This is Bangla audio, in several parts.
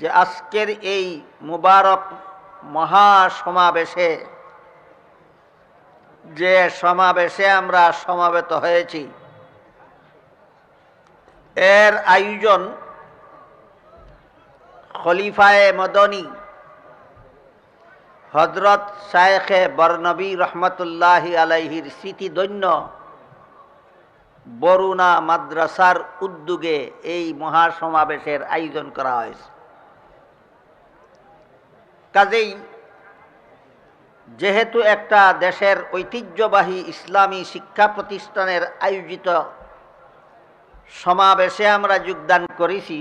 যে আজকের এই মুবারক মহাসমাবেশে, যে সমাবেশে আমরা সমাবেত হয়েছি, এর আয়োজন খলিফায়ে মদনী হজরত শায়েখে বর্নবী রহমতুল্লাহ আলাইহির স্মৃতিদন্য বরুণা মাদ্রাসার উদ্যোগে এই মহাসমাবেশের আয়োজন করা হয়েছে। কাজেই যেহেতু একটা দেশের ঐতিহ্যবাহী ইসলামী শিক্ষা প্রতিষ্ঠানের আয়োজিত সমাবেশে আমরা যোগদান করেছি,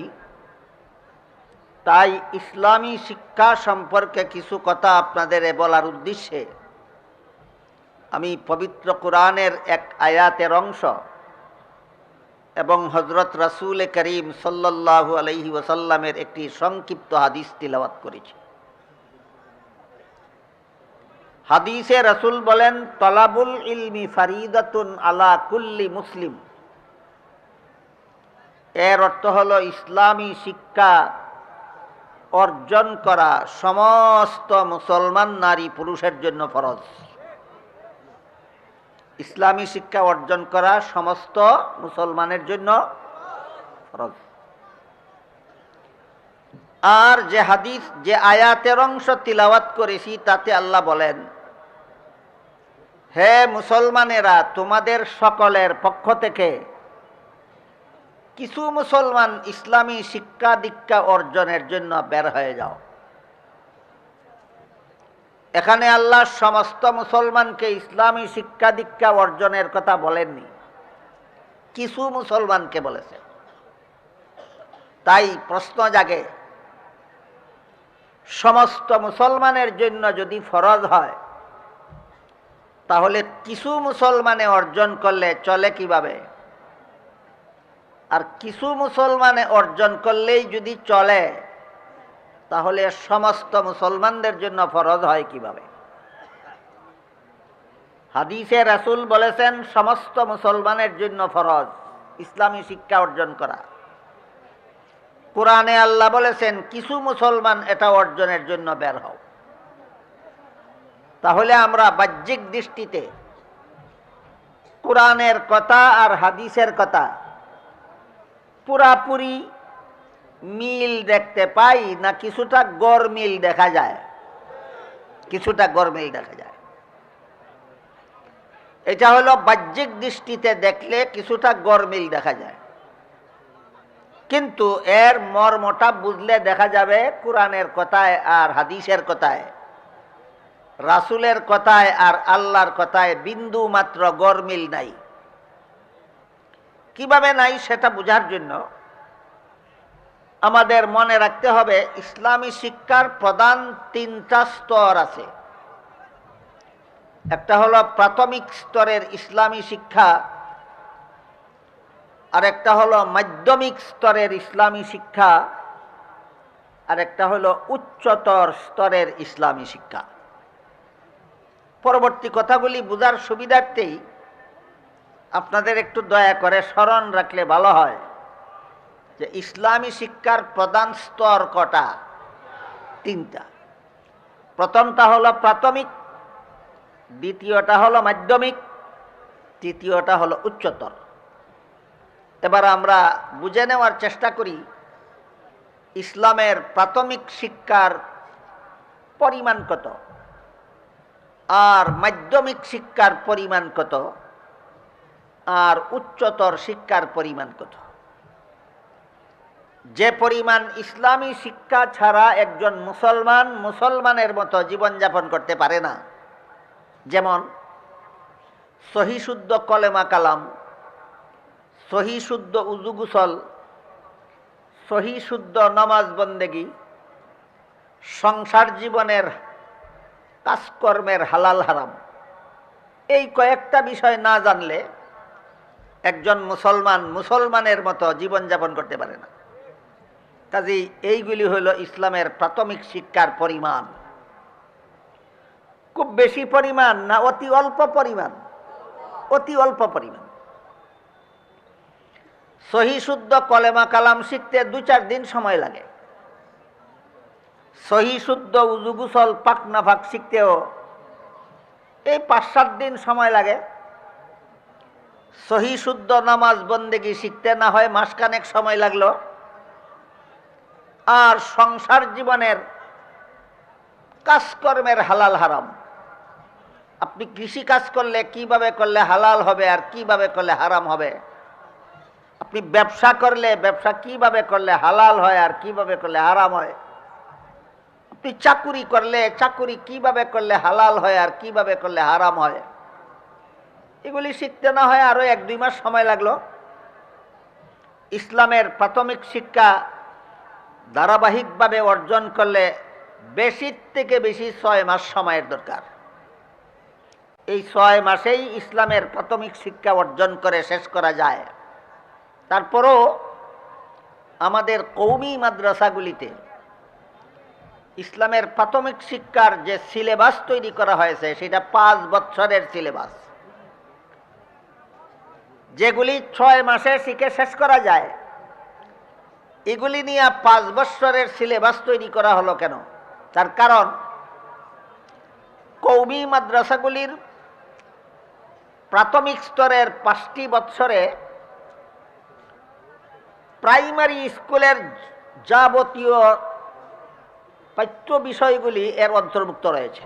তাই ইসলামী শিক্ষা সম্পর্কে কিছু কথা আপনাদের বলার উদ্দেশ্যে আমি পবিত্র কোরআনের এক আয়াতের অংশ এবং হজরত রাসুল করিম সাল্লাল্লাহু আলহি ওসাল্লামের একটি সংক্ষিপ্ত হাদিস তিলাওয়াত করেছি। হাদিসে রসুল বলেন, তলাবুল ইলমি ফারিদাতুন আলা কুল্লি মুসলিম। এর অর্থ হল ইসলামী শিক্ষা অর্জন করা সমস্ত মুসলমান নারী পুরুষের জন্য ফরজ। ইসলামী শিক্ষা অর্জন করা সমস্ত মুসলমানের জন্য ফরজ। আর যে হাদিস, যে আয়াতের অংশ তিলাওয়াত করেছি, তাতে আল্লাহ বলেন হে মুসলমানেরা, তোমাদের সকলের পক্ষ থেকে কিছু মুসলমান ইসলামী শিক্ষা দীক্ষা অর্জনের জন্য বের হয়ে যাও। এখানে আল্লাহ সমস্ত মুসলমানকে ইসলামী শিক্ষা দীক্ষা অর্জনের কথা বলেননি। কিছু মুসলমানকে বলেছে। তাই প্রশ্ন জাগে, সমস্ত মুসলমানের জন্য যদি ফরজ হয় তাহলে কিছু মুসলমানে অর্জন করলে চলে কীভাবে? আর কিছু মুসলমানে অর্জন করলেই যদি চলে, তাহলে সমস্ত মুসলমানদের জন্য ফরজ হয় কীভাবে? হাদিসে রাসুল বলেছেন, সমস্ত মুসলমানের জন্য ফরজ ইসলামী শিক্ষা অর্জন করা। কোরআনে আল্লাহ বলেছেন, কিছু মুসলমান এটা অর্জনের জন্য বের হও। তাহলে আমরা বাহ্যিক দৃষ্টিতে কোরআনের কথা আর হাদিসের কথা পুরাপুরি মিল দেখতে পাই না কিছুটা গড় মিল দেখা যায়? কিছুটা গড় মিল দেখা যায়। এটা হলো বাহ্যিক দৃষ্টিতে দেখলে কিছুটা গড় মিল দেখা যায়। কিন্তু এর মর্মটা বুঝলে দেখা যাবে কোরআনের কথায় আর হাদিসের কথায়। রাসুলের কথায় আর আল্লাহর কথায় বিন্দু মাত্র গরমিল নাই। কীভাবে নাই সেটা বোঝার জন্য আমাদের মনে রাখতে হবে, ইসলামী শিক্ষার প্রধান তিনটা স্তর আছে। একটা হলো প্রাথমিক স্তরের ইসলামী শিক্ষা আর একটা হলো মাধ্যমিক স্তরের ইসলামী শিক্ষা আর একটা হলো উচ্চতর স্তরের ইসলামী শিক্ষা। পরবর্তী কথাগুলি বোঝার সুবিধার্থেই আপনাদের একটু দয়া করে স্মরণ রাখলে ভালো হয় যে ইসলামী শিক্ষার প্রধান স্তর কটা? তিনটা। প্রথমটা হলো প্রাথমিক, দ্বিতীয়টা হলো মাধ্যমিক, তৃতীয়টা হলো উচ্চতর। এবার আমরা বুঝে নেওয়ার চেষ্টা করি ইসলামের প্রাথমিক শিক্ষার পরিমাণ কত। আর মাধ্যমিক শিক্ষার পরিমাণ কত? আর উচ্চতর শিক্ষার পরিমাণ কত? যে পরিমাণ ইসলামী শিক্ষা ছাড়া একজন মুসলমান মুসলমানের মতো জীবনযাপন করতে পারে না। যেমন সহিশুদ্ধ কলেমা কালাম, সহি শুদ্ধ উজু গুসল, সহি শুদ্ধ নমাজ বন্দেগী, সংসার জীবনের কাজকর্মের হালাল হারাম। এই কয়েকটা বিষয় না জানলে একজন মুসলমান মুসলমানের মতো জীবনযাপন করতে পারে না। কাজেই এইগুলি হলো ইসলামের প্রাথমিক শিক্ষার পরিমাণ। খুব বেশি পরিমাণ না অতি অল্প পরিমাণ? অতি অল্প পরিমাণ। সহি শুদ্ধ কলেমা কালাম শিখতে দু চার দিন সময় লাগে। সহি শুদ্ধ উজু গুসল পাক নাফাক শিখতেও। এই পাঁচ সাত দিন সময় লাগে। সহি শুদ্ধ নামাজ বন্দেগি শিখতে না হয় মাসখানেক সময় লাগল। আর সংসার জীবনের কাজকর্মের হালাল হারাম। আপনি কৃষি কাজ করলে কীভাবে করলে হালাল হবে আর কীভাবে করলে হারাম হবে? আপনি ব্যবসা করলে ব্যবসা কীভাবে করলে হালাল হয় আর কীভাবে করলে হারাম হয়? আপনি চাকুরি করলে, চাকুরি কীভাবে করলে হালাল হয় আর কীভাবে করলে হারাম হয়? এগুলি শিখতে না হয় আরও এক দুই মাস সময় লাগল। ইসলামের প্রাথমিক শিক্ষা ধারাবাহিকভাবে অর্জন করলে বেশি থেকে বেশি ছয় মাস সময়ের দরকার। এই ছয় মাসেই ইসলামের প্রাথমিক শিক্ষা অর্জন করে শেষ করা যায়। তারপরও আমাদের কৌমি মাদ্রাসাগুলিতে ইসলামের প্রাথমিক শিক্ষার যে সিলেবাস তৈরি করা হয়েছে, সেটা পাঁচ বছরের সিলেবাস। যেগুলি ছয় মাসে শিখে শেষ করা যায়, এগুলি নিয়ে পাঁচ বছরের সিলেবাস তৈরি করা হলো কেন? তার কারণ, কৌমি মাদ্রাসাগুলির প্রাথমিক স্তরের পাঁচটি বৎসরে প্রাইমারি স্কুলের যাবতীয় পাঠ্য বিষয়গুলি এর অন্তর্ভুক্ত রয়েছে।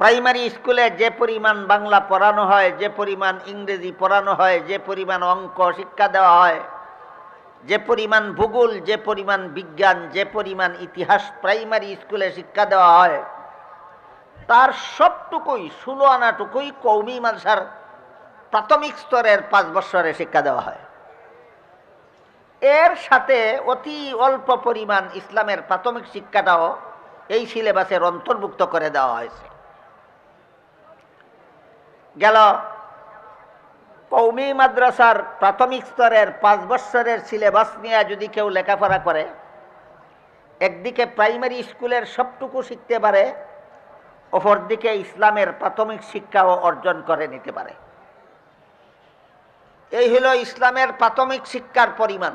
প্রাইমারি স্কুলে যে পরিমাণ বাংলা পড়ানো হয়, যে পরিমাণ ইংরেজি পড়ানো হয়, যে পরিমাণ অঙ্ক শিক্ষা দেওয়া হয়, যে পরিমাণ ভূগোল, যে পরিমাণ বিজ্ঞান, যে পরিমাণ ইতিহাস প্রাইমারি স্কুলে শিক্ষা দেওয়া হয়, তার সবটুকুই, ষোলো আনাটুকুই কৌমি মানসার প্রাথমিক স্তরের পাঁচ বছরে শিক্ষা দেওয়া হয়। এর সাথে অতি অল্প পরিমাণ ইসলামের প্রাথমিক শিক্ষাটাও এই সিলেবাসের অন্তর্ভুক্ত করে দেওয়া হয়েছে। গেল কৌমি মাদ্রাসার প্রাথমিক স্তরের পাঁচ বৎসরের সিলেবাস নিয়ে যদি কেউ লেখাপড়া করে, একদিকে প্রাইমারি স্কুলের সবটুকু শিখতে পারে, অপরদিকে ইসলামের প্রাথমিক শিক্ষাও অর্জন করে নিতে পারে। এই হলো ইসলামের প্রাথমিক শিক্ষার পরিমাণ।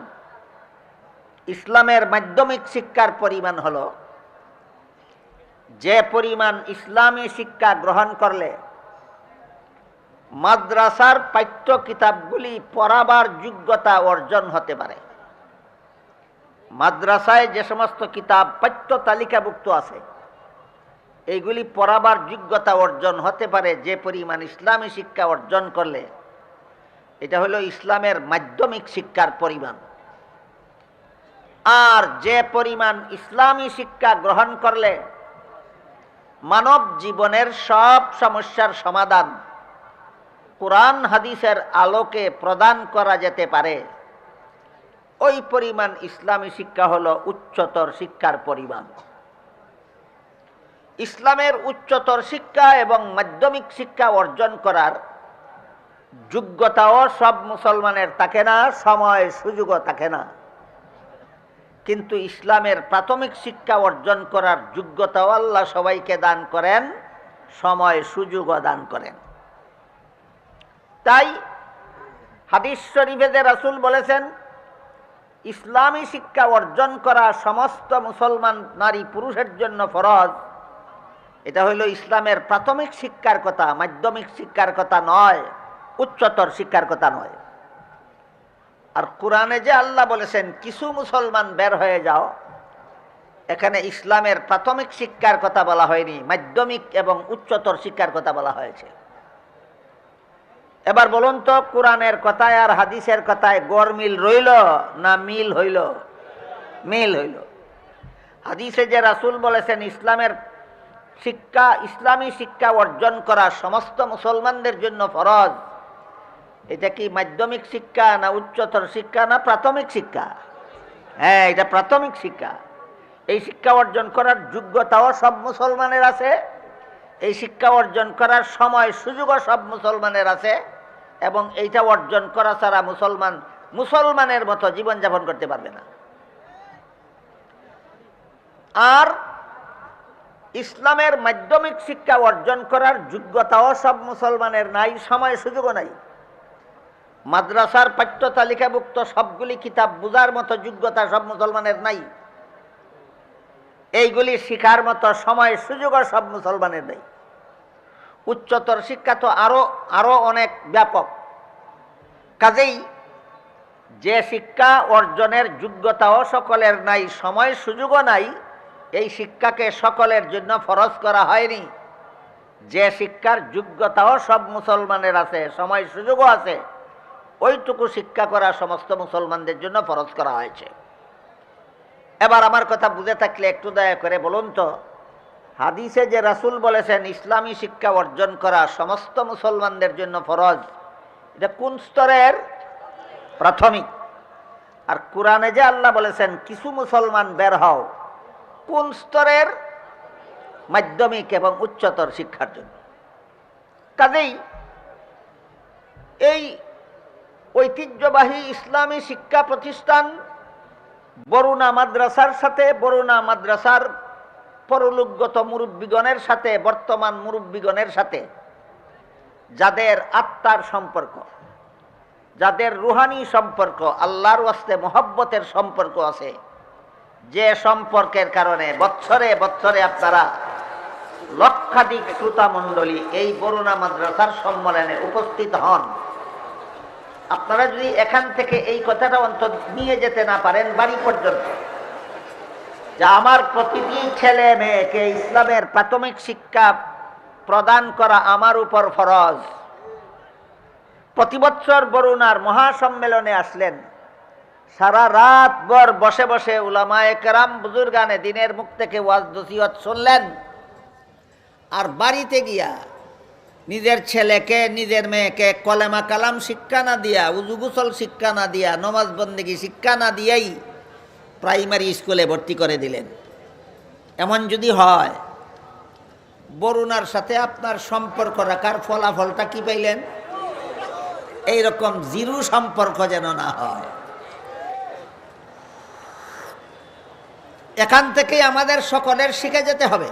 ইসলামের মাধ্যমিক শিক্ষার পরিমাণ হল, যে পরিমাণ ইসলামী শিক্ষা গ্রহণ করলে মাদ্রাসার পাঠ্য কিতাবগুলি পড়াবার যোগ্যতা অর্জন হতে পারে। মাদ্রাসায় যে সমস্ত কিতাব পাঠ্য তালিকাভুক্ত আছে, এইগুলি পড়াবার যোগ্যতা অর্জন হতে পারে যে পরিমাণ ইসলামী শিক্ষা অর্জন করলে। এটা হলো ইসলামের মাধ্যমিক শিক্ষার পরিমাণ। আর যে পরিমাণ ইসলামী শিক্ষা গ্রহণ করলে মানব জীবনের সব সমস্যার সমাধান কোরআন হাদিসের আলোকে প্রদান করা যেতে পারে, ওই পরিমাণ ইসলামী শিক্ষা হলো উচ্চতর শিক্ষার পরিমাণ। ইসলামের উচ্চতর শিক্ষা এবং মাধ্যমিক শিক্ষা অর্জন করার যোগ্যতাও সব মুসলমানের থাকে না, সময় সুযোগও থাকে না। কিন্তু ইসলামের প্রাথমিক শিক্ষা অর্জন করার যোগ্যতাও আল্লাহ সবাইকে দান করেন, সময়, সুযোগও দান করেন। তাই হাদিস শরীফেদে রাসুল বলেছেন, ইসলামী শিক্ষা অর্জন করা সমস্ত মুসলমান নারী পুরুষের জন্য ফরজ, এটা হইল ইসলামের প্রাথমিক শিক্ষার কথা, মাধ্যমিক শিক্ষার কথা নয়, উচ্চতর শিক্ষার কথা নয়। আর কোরআনে যে আল্লাহ বলেছেন, কিছু মুসলমান বের হয়ে যাও। এখানে ইসলামের প্রাথমিক শিক্ষার কথা বলা হয়নি, মাধ্যমিক এবং উচ্চতর শিক্ষার কথা বলা হয়েছে। এবার বলুন তো, কোরআনের কথায় আর হাদিসের কথায় গড় মিল রইল না মিল হইল? মিল হইল। হাদিসে যে রাসুল বলেছেন, ইসলামের শিক্ষা, ইসলামী শিক্ষা অর্জন করা সমস্ত মুসলমানদের জন্য ফরজ। এটা কি মাধ্যমিক শিক্ষা না উচ্চতর শিক্ষা না প্রাথমিক শিক্ষা? হ্যাঁ এটা প্রাথমিক শিক্ষা। এই শিক্ষা অর্জন করার যোগ্যতাও সব মুসলমানের আছে। এই শিক্ষা অর্জন করার সময় সুযোগও সব মুসলমানের আছে এবং এইটা অর্জন করা ছাড়া মুসলমান মুসলমানের মতো জীবনযাপন করতে পারবে না। আর ইসলামের মাধ্যমিক শিক্ষা অর্জন করার যোগ্যতাও সব মুসলমানের নাই, সময় সুযোগও নাই। মাদ্রাসার পাঠ্য তালিকাভুক্ত সবগুলি কিতাব বোঝার মতো যোগ্যতা সব মুসলমানের নাই। এইগুলি শিখার মতো সময় সুযোগও সব মুসলমানের নেই। উচ্চতর শিক্ষা তো আরও আরও অনেক ব্যাপক। কাজেই যে শিক্ষা অর্জনের যোগ্যতাও সকলের নাই, সময় সুযোগও নাই, এই শিক্ষাকে সকলের জন্য ফরজ করা হয়নি। যে শিক্ষার যোগ্যতাও সব মুসলমানের আছে, সময় সুযোগও আছে। ওইটুকু শিক্ষা করা সমস্ত মুসলমানদের জন্য ফরজ করা হয়েছে। এবার আমার কথা বুঝে থাকলে একটু দয়া করে বলুন তো, হাদিসে যে রাসূল বলেছেন, ইসলামী শিক্ষা অর্জন করা সমস্ত মুসলমানদের জন্য ফরজ, এটা কোন স্তরের? প্রাথমিক। আর কোরআনে যে আল্লাহ বলেছেন, কিছু মুসলমান বের হও। কোন স্তরের? মাধ্যমিক এবং উচ্চতর শিক্ষার জন্য। কাজেই এই ঐতিহ্যবাহী ইসলামী শিক্ষা প্রতিষ্ঠান বরুণা মাদ্রাসার সাথে, বরুণা মাদ্রাসার পরলোকগত মুরব্বীগণের সাথে, বর্তমান মুরব্বীগণের সাথে। যাদের আত্মার সম্পর্ক, যাদের রুহানি সম্পর্ক, আল্লাহর ওয়াস্তে মোহব্বতের সম্পর্ক আছে, যে সম্পর্কের কারণে বৎসরে বৎসরে আপনারা লক্ষাধিক শ্রোতা মণ্ডলী এই বরুণা মাদ্রাসার সম্মেলনে উপস্থিত হন। আপনারা যদি এখান থেকে এই কথাটা অন্তত নিয়ে যেতে না পারেন, বাড়ি পর্যন্ত। যে আমার প্রতিটি ছেলে মেয়েকে ইসলামের প্রাথমিক শিক্ষা প্রদান করা আমার উপর ফরজ। প্রতি বছর বরুণার মহাসম্মেলনে আসলেন। সারা রাত ভর বসে বসে উলামায়ে কেরাম বুজুর্গানে দিনের মুখ থেকে ওয়াজ নসিহত শুনলেন। আর বাড়িতে গিয়া নিজের ছেলেকে, নিজের মেয়েকে কলেমা কালাম শিক্ষা না দিয়া, উজু গুসল শিক্ষা না দিয়া, নমাজ বন্দিগি শিক্ষা না দিয়াই প্রাইমারি স্কুলে ভর্তি করে দিলেন। এমন যদি হয়, বরুণার সাথে আপনার সম্পর্ক রাখার ফলাফলটা কি পাইলেন? এইরকম জিরু সম্পর্ক যেন না হয়। এখান থেকেই আমাদের সকলের শিখে যেতে হবে।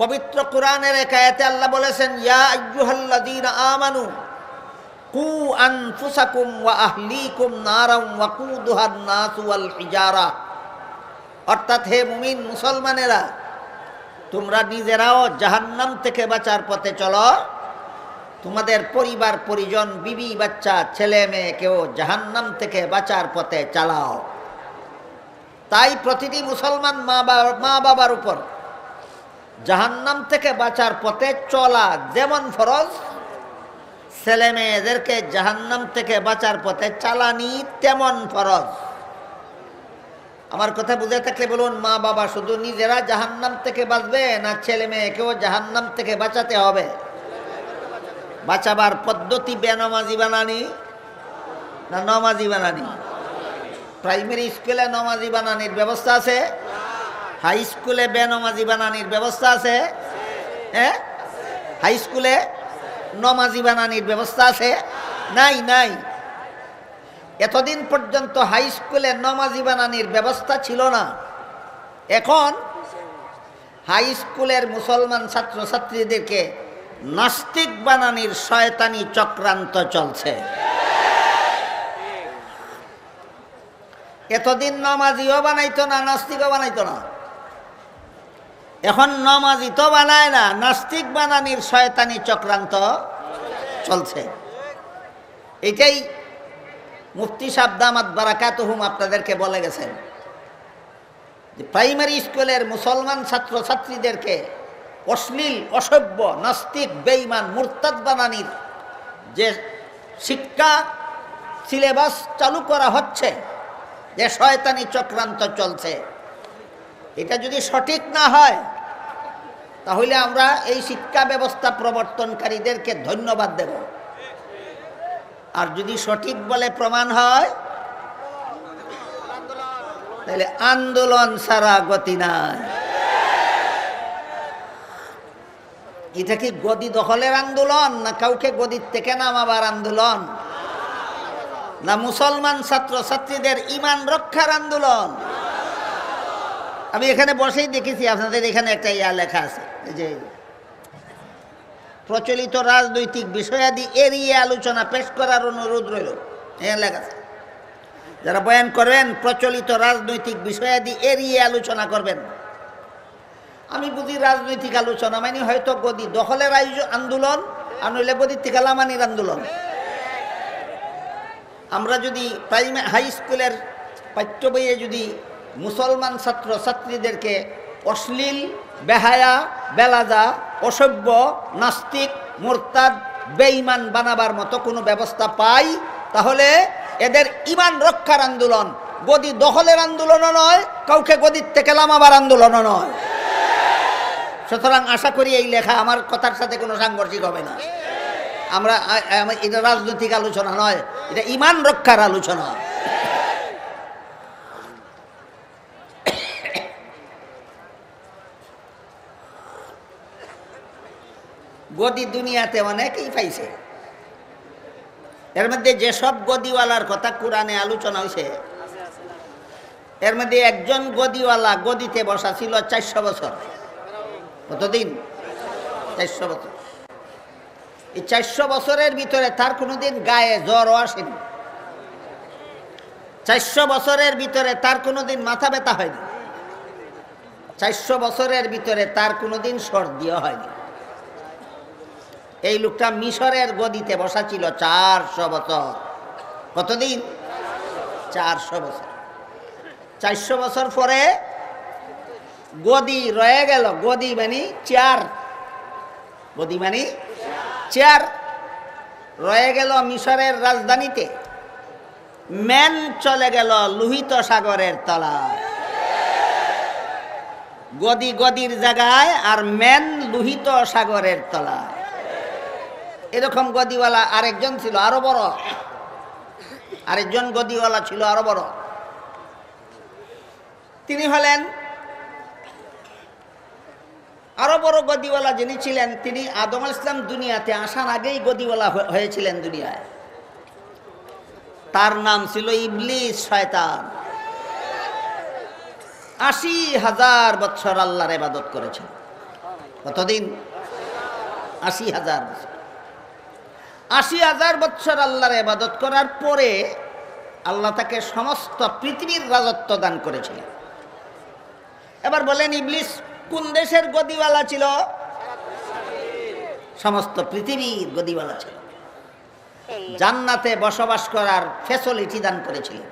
পবিত্র কোরআনের একায়াতে আল্লাহ বলেছেন, ইয়া আইয়ুহাল্লাযীনা আমানু, কু আনফুসাকুম ওয়া আহলিকুম নারাম ওয়াকুদুহান নাস ওয়াল হিজারা। অর্থাৎ হে মুমিন মুসলমানেরা, তোমরা নিজেরাও জাহান্নাম থেকে বাঁচার পথে চলো। তোমাদের পরিবার, পরিজন, বিবি, বাচ্চা, ছেলে মেয়েকেও জাহান্নাম থেকে বাঁচার পথে চালাও। তাই প্রতিটি মুসলমান মা বাবার উপর জাহান্নাম থেকে বাঁচার পথে চলা যেমন ফরজ, ছেলে মেয়েদেরকে জাহান্নাম থেকে বাঁচার পথে চালানি তেমন ফরজ। আমার কথা বুঝে থাকলে বলুন, মা বাবা শুধু নিজেরা জাহান্নাম থেকে বাঁচবে না ছেলে মেয়েকেও জাহান্নাম থেকে বাঁচাতে হবে? বাঁচাবার পদ্ধতি বেনমাজি বানানি না নমাজি বানানি? প্রাইমারি স্কুলে নমাজি বানানির ব্যবস্থা আছে? হাই স্কুলে বেনমাজি বানানির ব্যবস্থা আছে? হ্যাঁ হাই স্কুলে নমাজি বানানির ব্যবস্থা আছে? নাই নাই। এতদিন পর্যন্ত হাই স্কুলে নমাজি বানানির ব্যবস্থা ছিল না। এখন হাই স্কুলের মুসলমান ছাত্রছাত্রীদেরকে নাস্তিক বানানির শয়তানি চক্রান্ত চলছে। এতদিন নমাজিও বানাইতো না, নাস্তিকও বানাইতো না। এখন নমাজি তো বানায় না, নাস্তিক বানানির শয়তানি চক্রান্ত চলছে। এটাই মুফতি সাবদামাত বারাকাতুহুম আপনাদেরকে বলে গেছেন যে প্রাইমারি স্কুলের মুসলমান ছাত্রছাত্রীদেরকে অশ্লীল, অসভ্য, নাস্তিক বেইমান মুরতাদ বানানির যে শিক্ষা সিলেবাস চালু করা হচ্ছে, যে শয়তানি চক্রান্ত চলছে এটা যদি সঠিক না হয়, তাহলে আমরা এই শিক্ষা ব্যবস্থা প্রবর্তনকারীদেরকে ধন্যবাদ দেব। আর যদি সঠিক বলে প্রমাণ হয়, তাহলে আন্দোলন সারা গতি নাই। এটা কি গদি দখলের আন্দোলন, না কাউকে গদির থেকে নামাবার আন্দোলন, না মুসলমান ছাত্র ছাত্রীদের ইমান রক্ষার আন্দোলন? আমি এখানে বসেই দেখেছি, আপনাদের এখানে একটা ইয়া লেখা আছে যে প্রচলিত রাজনৈতিক বিষয়াদি এড়িয়ে আলোচনা পেশ করার অনুরোধ রইল। এখানে লেখা আছে, যারা বয়ান করেন, প্রচলিত রাজনৈতিক বিষয়াদি এড়িয়ে আলোচনা করবেন। আমি বুঝি রাজনৈতিক আলোচনা মানে হয়তো গদি দখলের আয়োজন, আন্দোলন, আর নইলে গদির থেকে লামানির আন্দোলন। আমরা যদি প্রাইমারি হাই স্কুলের পাঠ্য বইয়ে যদি মুসলমান ছাত্র ছাত্রীদেরকে অশ্লীল, বেহায়া, বেলাজা, অসভ্য, নাস্তিক, মোরতাদ, বেঈমান বানাবার মতো কোনো ব্যবস্থা পাই, তাহলে এদের ইমান রক্ষার আন্দোলন। গদি দখলের আন্দোলনও নয়, কাউকে গদির থেকে লামাবার আন্দোলনও নয়। সুতরাং আশা করি এই লেখা আমার কথার সাথে কোনো সাংঘর্ষিক হবে না। আমরা এটা রাজনৈতিক আলোচনা নয়, এটা ইমান রক্ষার আলোচনা। গদি দুনিয়াতে অনেকেই পাইছে। এর মধ্যে যেসব গদিওয়ালার কথা কোরআনে আলোচনা হয়েছে এর মধ্যে একজন গদিওয়ালা গদিতে বসা ছিল চারশো বছর। কতদিন? চারশো বছর। এই চারশো বছরের ভিতরে তার কোনোদিন গায়ে জ্বরও আসেনি। চারশো বছরের ভিতরে তার কোনোদিন মাথা ব্যথা হয়নি। চারশো বছরের ভিতরে তার কোনোদিন সর্দিও হয়নি। এই লোকটা মিশরের গদিতে বসা ছিল চারশো বছর। কতদিন? চারশো বছর। চারশো বছর পরে গদি রয়ে গেল। গদি মানে চেয়ার। গদি মানে চেয়ার। রয়ে গেল মিশরের রাজধানীতে। ম্যান চলে গেল লোহিত সাগরের তলায়। গদি গদির জায়গায় আর ম্যান লোহিত সাগরের তলায়। এরকম গদিওয়ালা আরেকজন ছিল আরও বড়। আরেকজন গদিওয়ালা ছিল আরও বড়। তিনি হলেন আরও বড় গদিওয়ালা যিনি ছিলেন, তিনি আদম ইসলাম দুনিয়াতে আসার আগেই গদিওয়ালা হয়ে- হয়েছিলেন দুনিয়ায়। তার নাম ছিল ইবলিস শয়তান। আশি হাজার বছর আল্লাহর ইবাদত করেছেন। কতদিন? আশি হাজার বছর। আশি হাজার বছর আল্লাহর ইবাদত করার পরে আল্লাহ তাকে সমস্ত পৃথিবীর রাজত্ব দান করেছিলেন। এবার বলেন, ইবলিস কোন দেশের গদিওয়ালা ছিল? সমস্ত পৃথিবীর গদিওয়ালা ছিল। জান্নাতে বসবাস করার ফ্যাসিলিটি দান করেছিলেন।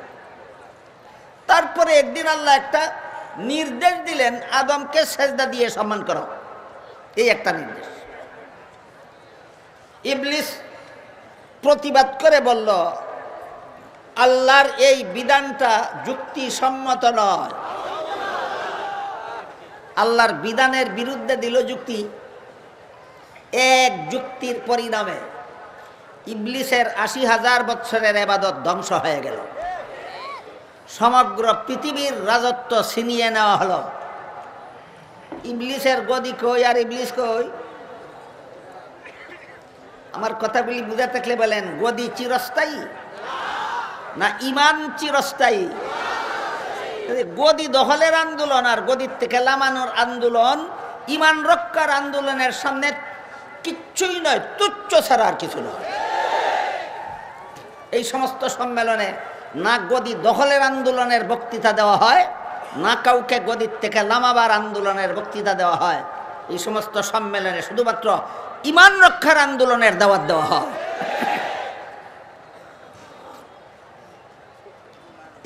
তারপরে একদিন আল্লাহ একটা নির্দেশ দিলেন, আদমকে সেজদা দিয়ে সম্মান করো। এই একটা নির্দেশ। ইবলিস প্রতিবাদ করে বলল, আল্লাহর এই বিধানটা যুক্তিসম্মত নয়। আল্লাহর বিধানের বিরুদ্ধে দিল যুক্তি, এক যুক্তির পরিণামে ইবলিসের আশি হাজার বৎসরের এবাদত ধ্বংস হয়ে গেল। সমগ্র পৃথিবীর রাজত্ব ছিনিয়ে নেওয়া হলো। ইবলিসের গদি কই আর ইবলিস কই? আমার কথাগুলি বুঝে থাকলে বলেন, গদি চিরস্থায়ী না ইমান চিরস্থায়ী? গদি দখলের আন্দোলন আর গদির থেকে লামানোর আন্দোলন ইমান রক্ষার আন্দোলনের সামনে কিচ্ছুই নয়, তুচ্ছ ছাড়া আর কিছু নয়। এই সমস্ত সম্মেলনে না গদি দখলের আন্দোলনের বক্তৃতা দেওয়া হয়, না কাউকে গদির থেকে লামাবার আন্দোলনের বক্তৃতা দেওয়া হয়। এই সমস্ত সম্মেলনে শুধুমাত্র ইমান রক্ষার আন্দোলনের দাওয়াত দেওয়া হয়।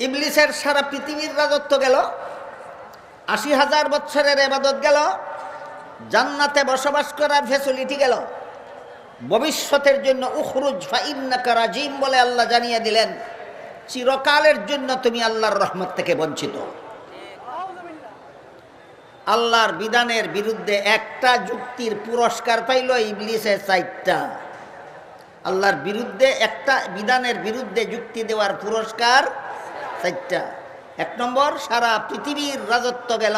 ইবলিসের সারা পৃথিবীর রাজত্ব গেল, আশি হাজার বছরের এবাদত গেল, জান্নাতে বসবাস করার ফেসিলিটি গেল। ভবিষ্যতের জন্য উখরুজ ফাইন্নাকা রাজিম বলে আল্লাহ জানিয়ে দিলেন, চিরকালের জন্য তুমি আল্লাহর রহমত থেকে বঞ্চিত। আল্লাহর বিধানের বিরুদ্ধে একটা যুক্তির পুরস্কার পাইল ইবলিসের চাইটটা আল্লাহর বিরুদ্ধে একটা বিধানের বিরুদ্ধে যুক্তি দেওয়ার পুরস্কার চারটা। এক নম্বর, সারা পৃথিবীর রাজত্ব গেল।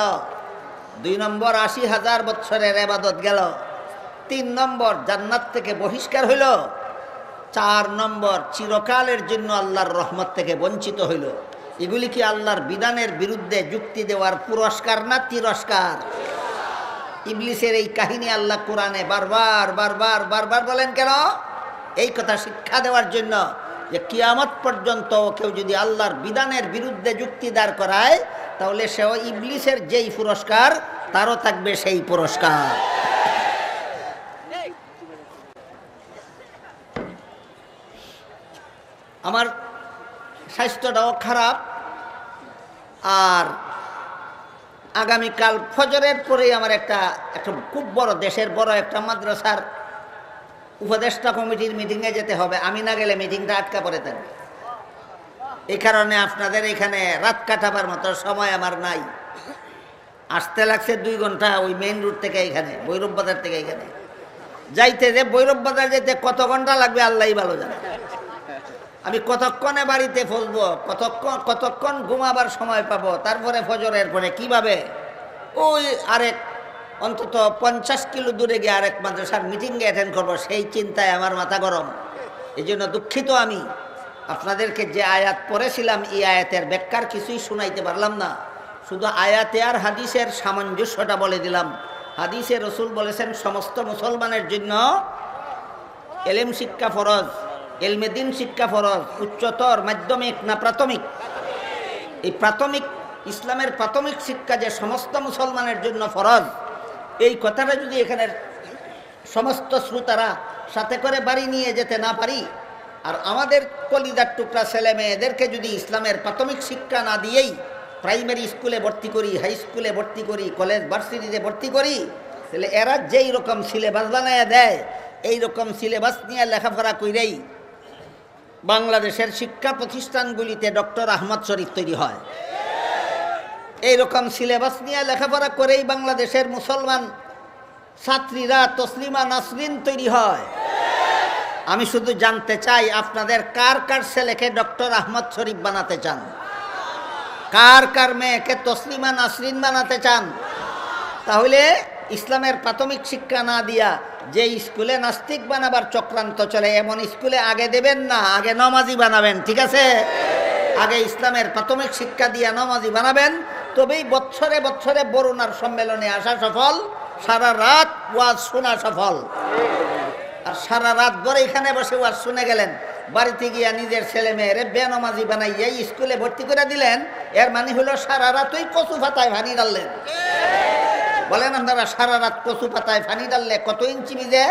দুই নম্বর, আশি হাজার বৎসরের এবাদত গেল। তিন নম্বর, জান্নাত থেকে বহিষ্কার হইল। চার নম্বর, চিরকালের জন্য আল্লাহর রহমত থেকে বঞ্চিত হইল। এগুলি কি আল্লাহর বিধানের বিরুদ্ধে যুক্তি দেওয়ার পুরস্কার না তিরস্কার? ইবলিসের এই কাহিনী আল্লাহ কোরআনে বারবার বারবার বারবার বলেন কেন? এই কথা শিক্ষা দেওয়ার জন্য যে কিয়ামত পর্যন্ত কেউ যদি আল্লাহর বিধানের বিরুদ্ধে যুক্তি দাঁড় করায়, তাহলে সেও ইবলিসের যেই পুরস্কার, তারও থাকবে সেই পুরস্কার। আমার স্বাস্থ্যটাও খারাপ। আর আগামীকাল ফজরের পরেই আমার একটা একটা খুব বড় দেশের বড় একটা মাদ্রাসার উপদেষ্টা কমিটির মিটিংয়ে যেতে হবে। আমি না গেলে মিটিংটা আটকা পড়ে থাকবে। এই কারণে আপনাদের এখানে রাত কাটাবার মতো সময় আমার নাই। আসতে লাগছে দুই ঘণ্টা ওই মেইন রুট থেকে এখানে, ভৈরব বাজার থেকে এখানে। যাইতে যে ভৈরব বাজার যেতে কত ঘণ্টা লাগবে আল্লাহ ভালো জানে। আমি কতক্ষণে বাড়িতে ফসবো? কতক্ষণ কতক্ষণ ঘুমাবার সময় পাবো? তারপরে ফজরের পরে কীভাবে? ওই আরেক অন্তত পঞ্চাশ কিলো দূরে গিয়ে আরেক মাদ্রাসার মিটিংয়ে অ্যাটেন্ড করব। সেই চিন্তায় আমার মাথা গরম। এই জন্য দুঃখিত আমি। আপনাদেরকে যে আয়াত পড়েছিলাম, এই আয়াতের ব্যাখ্যার কিছুই শুনাইতে পারলাম না। শুধু আয়াতে আর হাদিসের সামঞ্জস্যটা বলে দিলাম। হাদিসে রসুল বলেছেন, সমস্ত মুসলমানের জন্য এলেম শিক্ষা ফরজ। এলমেদিন শিক্ষা ফরজ, উচ্চতর, মাধ্যমিক না প্রাথমিক? এই প্রাথমিক, ইসলামের প্রাথমিক শিক্ষা যে সমস্ত মুসলমানের জন্য ফরজ, এই কথাটা যদি এখানের সমস্ত শ্রোতারা সাথে করে বাড়ি নিয়ে যেতে না পারি, আর আমাদের কলিদার টুকরা ছেলে মেয়েদেরকে যদি ইসলামের প্রাথমিক শিক্ষা না দিয়েই প্রাইমারি স্কুলে ভর্তি করি, হাই স্কুলে ভর্তি করি, কলেজ, ভার্সিটিতে ভর্তি করি, তাহলে এরা যেই রকম সিলেবাস বানায় দেয়, এই রকম সিলেবাস নিয়ে লেখাপড়া কইরেই বাংলাদেশের শিক্ষা প্রতিষ্ঠানগুলিতে ডক্টর আহমদ শরীফ তৈরি হয়। এই রকম সিলেবাস নিয়ে লেখাপড়া করেই বাংলাদেশের মুসলমান ছাত্রীরা তসলিমা নাসরিন তৈরি হয়। আমি শুধু জানতে চাই, আপনাদের কার কার ছেলেকে ডক্টর আহমদ শরীফ বানাতে চান? কার কার মেয়েকে তসলিমা নাসরিন বানাতে চান? তাহলে ইসলামের প্রাথমিক শিক্ষা না দিয়া যে স্কুলে নাস্তিক বানাবার চক্রান্ত চলে, এমন স্কুলে আগে দেবেন না, আগে নমাজি বানাবেন, ঠিক আছে? আগে ইসলামের প্রাথমিক শিক্ষা দিয়া নমাজি বানাবেন, তবেই বছরে বছরে বরুণার সম্মেলনে আসা সফল, সারা রাত ওয়াজ শোনা সফল। আর সারা রাত ভরে এখানে বসে ওয়াজ শুনে গেলেন। বাড়িতে গিয়া নিজের ছেলে মেয়েরে বেনমাজি বানাইয়া স্কুলে ভর্তি করে দিলেন। এর মানে হলো সারা রাতই কচু ফাতায় ভানি ডাললেন। বলেন আপনারা, সারা রাত কচু পাতায় ফানি ডাললে কত ইঞ্চি ভিজে?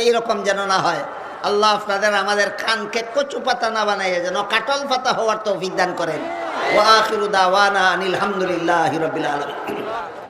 এইরকম যেন না হয়। আল্লাহ আপনাদের আমাদের কানকে কচু পাতা না বানাইয়ে যেন কাটল পাতা হওয়ার তো অভিজ্ঞান করেন। ওয়া ওয়ানা আনিল হামদুলিল্লাহি হিরবিল আলামিন।